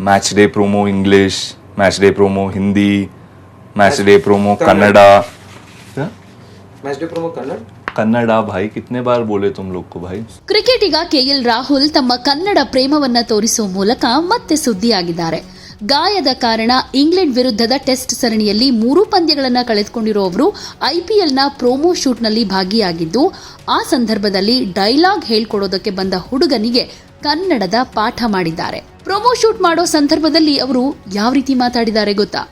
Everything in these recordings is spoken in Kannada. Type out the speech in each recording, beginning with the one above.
Match day promo English match day promo Hindi match day promo Kannada Kannada Bhai ಭಾಯ್ ಕಿತ್ನೆ ಬಾರ್ ಬೋಲೆ ತುಮ್ ಲೋಕ ಭಾಯಿ ಕ್ರಿಕೆಟಿಗ ಕೆಎಲ್ ರಾಹುಲ್ ತಮ್ಮ ಕನ್ನಡ ಪ್ರೇಮವನ್ನ ತೋರಿಸುವ ಮೂಲಕ ಮತ್ತೆ ಸುದ್ದಿಯಾಗಿದ್ದಾರೆ ಗಾಯದ ಕಾರಣ ಇಂಗ್ಲೆಂಡ್ ವಿರುದ್ಧದ ಟೆಸ್ಟ್ ಸರಣಿಯಲ್ಲಿ ಮೂರು ಪಂದ್ಯಗಳನ್ನು ಕಳೆದುಕೊಂಡಿರೋ ಅವರು ಐಪಿಎಲ್ನ ಪ್ರೋಮೋ ಶೂಟ್ನಲ್ಲಿ ಭಾಗಿಯಾಗಿದ್ದು ಆ ಸಂದರ್ಭದಲ್ಲಿ ಡೈಲಾಗ್ ಹೇಳ್ಕೊಡೋದಕ್ಕೆ ಬಂದ ಹುಡುಗನಿಗೆ ಕನ್ನಡದ ಪಾಠ ಮಾಡಿದ್ದಾರೆ. ಪ್ರೊಮೋ ಶೂಟ್ ಮಾಡೋ ಸಂದರ್ಭದಲ್ಲಿ ಅವರು ಯಾವ ರೀತಿ ಮಾತಾಡಿದ್ದಾರೆ ಗೊತ್ತಾ?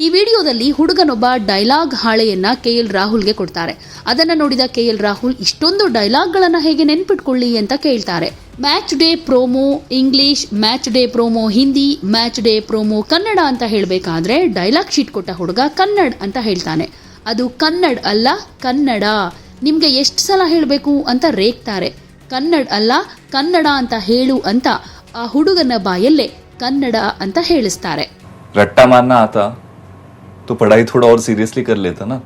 ಈ ವಿಡಿಯೋದಲ್ಲಿ ಹುಡುಗನೊಬ್ಬ ಡೈಲಾಗ್ ಹಾಳೆಯನ್ನ ಕೆಎಲ್ ರಾಹುಲ್ಗೆ ಕೊಡ್ತಾರೆ. ಅದನ್ನ ನೋಡಿದ ಕೆ ಎಲ್ ರಾಹುಲ್, ಇಷ್ಟೊಂದು ಡೈಲಾಗ್ಗಳನ್ನು ಹೇಗೆ ನೆನ್ಪಿಟ್ಕೊಳ್ಳಿ ಅಂತ ಕೇಳ್ತಾರೆ. Match day promo English match day promo Hindi match day promo Kannada ಅಂತ ಹೇಳಬೇಕಾದ್ರೆ ಡೈಲಾಗ್ ಶೀಟ್ ಕೊಟ್ಟ ಹುಡುಗ ಕನ್ನಡ ಅಂತ ಹೇಳ್ತಾನೆ. ಅದು ಕನ್ನಡ್ ಅಲ್ಲ ಕನ್ನಡ. ನಿಮ್ಗೆ ಎಷ್ಟು ಸಲ ಹೇಳಬೇಕು? ಅಂತ ರೇಗ್ತಾರೆ. ಕನ್ನಡ್ ಅಲ್ಲ ಕನ್ನಡ ಅಂತ ಹೇಳು ಅಂತ ಆ ಹುಡುಗನ ಬಾಯಲ್ಲೇ ಕನ್ನಡ ಅಂತ ಹೇಳಿಸ್ತಾರೆ रट्टा मारना आता तो पढ़ाई थोड़ा और सीरियसली कर लेता ना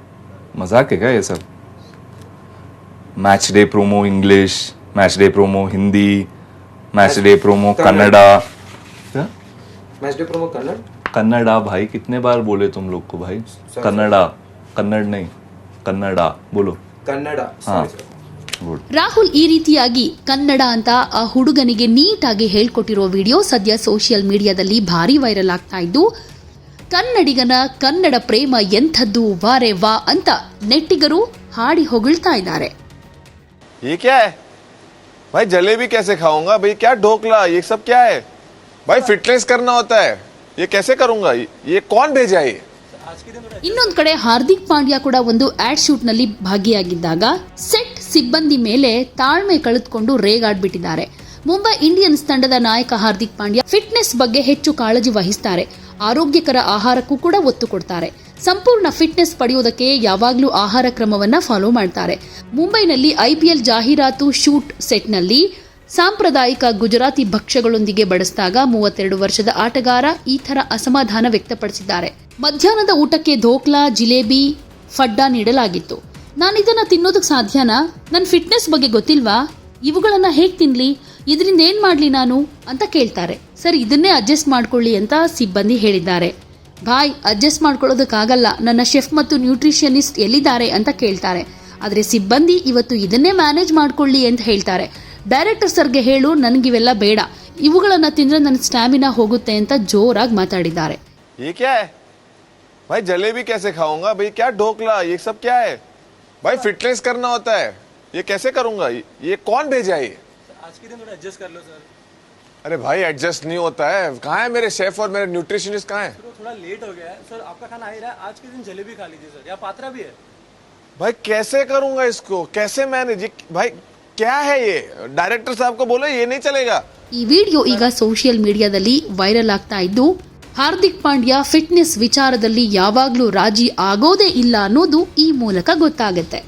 मजाक है क्या ये सब match day promo English match day promo Hindi match day promo Kannada क्या? Match day promo Kannada Kannada भाई कितने बार बोले तुम लोग को भाई कन्नडा कन्नड़ नहीं कन्नडा बोलो कन्नड़ हाँ sorry, sir. गुड ರಾಹುಲ್ ಈ ರೀತಿಯಾಗಿ ಕನ್ನಡ ಅಂತ ಆ ಹುಡುಗನಿಗೆ ನೀಟಾಗಿ ಹೇಳ್ಕೊಟ್ಟಿರೋ ವಿಡಿಯೋ ಸದ್ಯ ಸೋಷಿಯಲ್ ಮೀಡಿಯಾದಲ್ಲಿ ಭಾರಿ ವೈರಲ್ ಆಗ್ತಾ ಇದ್ದು ಕನ್ನಡಿಗನ ಕನ್ನಡ ಪ್ರೇಮ ಎಂಥದ್ದು ವಾರೆ ವಾ ಅಂತ ನೆಟ್ಟಿಗರು ಹಾಡಿ ಹೊಗಳ್ತಾ ಇದ್ದಾರೆ ये क्या है भाई जलेबी कैसे खाऊंगा भाई क्या ढोकला ये सब क्या है भाई फिटनेस करना होता है ये कैसे करूंगा ये- ये कौन भेजा ये ಇನ್ನೊಂದ್ ಕಡೆ ಹಾರ್ದಿಕ್ ಪಾಂಡ್ಯ ಕೂಡ ಒಂದು ಆಡ್ ಶೂಟ್ ನಲ್ಲಿ ಭಾಗಿಯಾಗಿದ್ದಾಗ ಸೆಟ್ ಸಿಬ್ಬಂದಿ ಮೇಲೆ ತಾಳ್ಮೆ ಕಳೆದುಕೊಂಡು ರೇಗಾಡ್ಬಿಟ್ಟಿದ್ದಾರೆ. ಮುಂಬೈ ಇಂಡಿಯನ್ಸ್ ತಂಡದ ನಾಯಕ ಹಾರ್ದಿಕ್ ಪಾಂಡ್ಯ ಫಿಟ್ನೆಸ್ ಬಗ್ಗೆ ಹೆಚ್ಚು ಕಾಳಜಿ ವಹಿಸ್ತಾರೆ. ಆರೋಗ್ಯಕರ ಆಹಾರಕ್ಕೂ ಕೂಡ ಒತ್ತು ಕೊಡ್ತಾರೆ. ಸಂಪೂರ್ಣ ಫಿಟ್ನೆಸ್ ಪಡೆಯೋದಕ್ಕೆ ಯಾವಾಗಲೂ ಆಹಾರ ಕ್ರಮವನ್ನು ಫಾಲೋ ಮಾಡ್ತಾರೆ. ಮುಂಬೈನಲ್ಲಿ ಐಪಿಎಲ್ ಜಾಹೀರಾತು ಶೂಟ್ ಸೆಟ್ನಲ್ಲಿ ಸಾಂಪ್ರದಾಯಿಕ ಗುಜರಾತಿ ಭಕ್ಷ್ಯಗಳೊಂದಿಗೆ ಬಡಿಸಿದಾಗ ಮೂವತ್ತೆರಡು ವರ್ಷದ ಆಟಗಾರ ಈ ಥರ ಅಸಮಾಧಾನ ವ್ಯಕ್ತಪಡಿಸಿದ್ದಾರೆ. ಮಧ್ಯಾಹ್ನದ ಊಟಕ್ಕೆ ಧೋಕ್ಲಾ, ಜಿಲೇಬಿ, ಫಡ್ಡಾ ನೀಡಲಾಗಿತ್ತು. ನಾನು ಇದನ್ನ ತಿನ್ನೋದಕ್ಕೆ ಸಾಧ್ಯನಾ ನನ್ನ ಫಿಟ್ನೆಸ್ ಬಗ್ಗೆ ಗೊತ್ತಿಲ್ವಾ ಇವುಗಳನ್ನ ಹೇಗೆ ತಿನ್ಲಿ ಇದರಿಂದ ಏನ್ ಮಾಡ್ಲಿ ನಾನು ಅಂತ ಕೇಳ್ತಾರೆ ಸರ್ ಇದನ್ನೇ ಅಡ್ಜಸ್ಟ್ ಮಾಡ್ಕೊಳ್ಳಿ ಅಂತ ಸಿಬ್ಬಂದಿ ಹೇಳಿದ್ದಾರೆ ಭಾಯ್ ಅಡ್ಜಸ್ಟ್ ಮಾಡ್ಕೊಳ್ಳೋದಕ್ಕಾಗಲ್ಲ ನನ್ನ ಶೆಫ್ ಮತ್ತು ನ್ಯೂಟ್ರಿಷನಿಸ್ಟ್ ಎಲ್ಲಿದ್ದಾರೆ ಅಂತ ಕೇಳ್ತಾರೆ ಆದರೆ ಸಿಬ್ಬಂದಿ ಇವತ್ತು ಇದನ್ನೇ ಮ್ಯಾನೇಜ್ ಮಾಡ್ಕೊಳ್ಳಿ ಅಂತ ಹೇಳ್ತಾರೆ ಡೈರೆಕ್ಟರ್ ಸರ್ಗೆ ಹೇಳು ನನಗಿವೆಲ್ಲ ಬೇಡ ಇವುಗಳನ್ನ ತಿಂದ್ರೆ ನನ್ನ ಸ್ಟ್ಯಾಮಿನಾ ಹೋಗುತ್ತೆ ಅಂತ ಜೋರಾಗಿ ಮಾತಾಡಿದ್ದಾರೆ ये क्या है भाई जलेबी कैसे खाऊंगा भाई क्या ढोकला ये सब क्या है भाई फिटनेस करना होता है ये कैसे करूंगा ये- ये कौन भेजा ये आज के दिन थोड़ा एडजस्ट कर लो सर अरे भाई एडजस्ट नहीं होता है कहाँ है मेरे शेफ और मेरे न्यूट्रिशनिस्ट कहाँ है तो थोड़ा लेट हो गया है सर आपका खाना आ ही रहा है आज के दिन जलेबी खा लीजिए सर या पात्रा भी है भाई कैसे करूंगा इसको कैसे मैनेज ये भाई क्या है ये डायरेक्टर साहब को बोलो ये नहीं चलेगा ಈ ವಿಡಿಯೋ ಈಗ ಸೋಷಿಯಲ್ ಮೀಡಿಯಾದಲ್ಲಿ ವೈರಲ್ ಆಗ್ತಾ ಇದ್ದು ಹಾರ್ದಿಕ್ ಪಾಂಡ್ಯ ಫಿಟ್ನೆಸ್ ವಿಚಾರದಲ್ಲಿ ಯಾವಾಗಲೂ ರಾಜಿ ಆಗೋದೇ ಇಲ್ಲ ಅನ್ನೋದು ಈ ಮೂಲಕ ಗೊತ್ತಾಗುತ್ತೆ.